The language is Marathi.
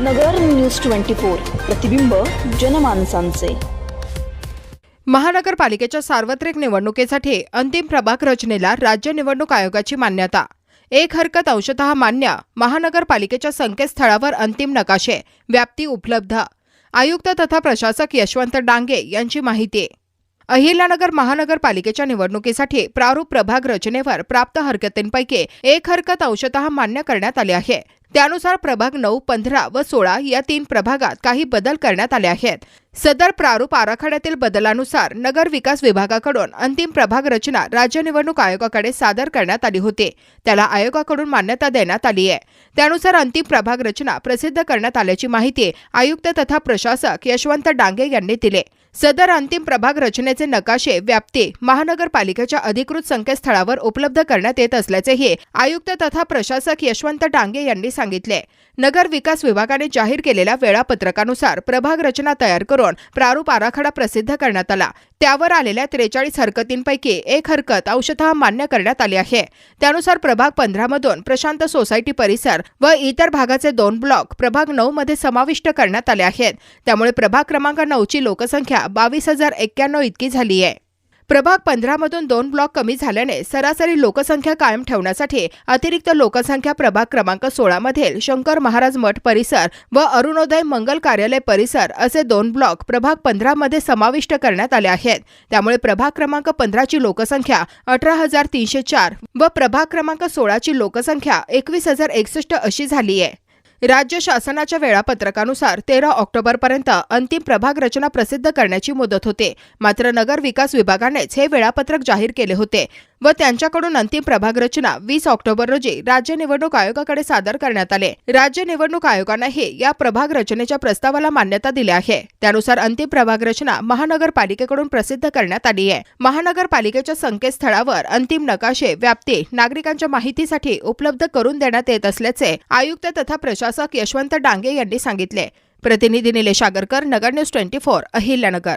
नगर न्यूज ट्वेंटी फोर प्रतिबिंब जनमानसांचे. महानगरपालिकेच्या सार्वत्रिक निवडणुकीसाठी अंतिम प्रभाग रचनेला राज्य निवडणूक आयोगाची मान्यता. एक हरकत अंशतः मान्य महानगरपालिकेच्या संकेतस्थळावर अंतिम नकाशे व्याप्ती उपलब्ध. आयुक्त तथा प्रशासक यशवंत डांगे यांची माहिती. अहिल्यानगर महानगरपालिकेच्या निवडणुकीसाठी प्रारूप प्रभाग रचनेवर प्राप्त हरकतींपैकी एक हरकत अंशतः मान्य करण्यात आली आहे. त्यानुसार प्रभाग नऊ पंधरा व सोळा या तीन प्रभागात काही बदल करण्यात आले आहेत. सदर प्रारूप आराखड्यातील बदलानुसार नगर विकास विभागाकडून अंतिम प्रभाग रचना राज्य निवडणूक आयोगाकडे सादर करण्यात आली होती. त्याला आयोगाकडून मान्यता देण्यात आली आहे. त्यानुसार अंतिम प्रभाग रचना प्रसिद्ध करण्यात आल्याची माहिती आयुक्त तथा प्रशासक यशवंत डांगे यांनी दिले. सदर अंतिम प्रभाग रचनेचे नकाशे व्याप्ती महानगरपालिकेच्या अधिकृत संकेतस्थळावर उपलब्ध करण्यात येत असल्याचेही आयुक्त तथा प्रशासक यशवंत डांगे यांनी सांगितले. नगर विकास विभागाने जाहीर केलेल्या वेळापत्रकानुसार प्रभाग रचना तयार करून प्रारूप आराखडा प्रसिद्ध करण्यात आला. त्यावर आलेल्या त्रेचाळीस हरकतींपैकी एक हरकत अंशत मान्य करण्यात आली आहे. त्यानुसार प्रभाग पंधरामधून प्रशांत सोसायटी परिसर व इतर भागाचे दोन ब्लॉक प्रभाग नऊ मध्ये समाविष्ट करण्यात आले आहेत. त्यामुळे प्रभाग क्रमांक नऊची लोकसंख्या बावीस हजार एक्क्याण्णव इतकी झाली आहे. प्रभाग पंधरामधून दोन ब्लॉक कमी झाल्याने सरासरी लोकसंख्या कायम ठेवण्यासाठी अतिरिक्त लोकसंख्या प्रभाग क्रमांक सोळामधील शंकर महाराज मठ परिसर व अरुणोदय मंगल कार्यालय परिसर असे दोन ब्लॉक प्रभाग पंधरामध्ये समाविष्ट करण्यात आले आहेत. त्यामुळे प्रभाग क्रमांक पंधराची लोकसंख्या अठरा हजार तीनशे चार व प्रभाग क्रमांक सोळाची लोकसंख्या एकवीस हजार एकसष्ट अशी झाली आहे. राज्य शासनाच्या वेळापत्रकानुसार तेरा ऑक्टोबरपर्यंत अंतिम प्रभाग रचना प्रसिद्ध करण्याची मुदत होते. मात्र नगर विकास विभागानेच हे वेळापत्रक जाहीर केले होते. व त्यांच्याकडून अंतिम प्रभाग रचना वीस ऑक्टोबर रोजी राज्य निवडणूक आयोगाकडे सादर करण्यात आले. राज्य निवडणूक आयोगानेही या प्रभाग रचनेच्या प्रस्तावाला मान्यता दिली आहे. त्यानुसार अंतिम प्रभाग रचना महानगरपालिकेकडून प्रसिद्ध करण्यात आली आहे. महानगरपालिकेच्या संकेतस्थळावर अंतिम नकाशे व्याप्ती नागरिकांच्या माहितीसाठी उपलब्ध करून देण्यात येत असल्याचे आयुक्त तथा प्रशासक यशवंत डांगे यांनी सांगितले. प्रतिनिधी Nilesh Agarkar Nagar news twenty four Ahilyanagar.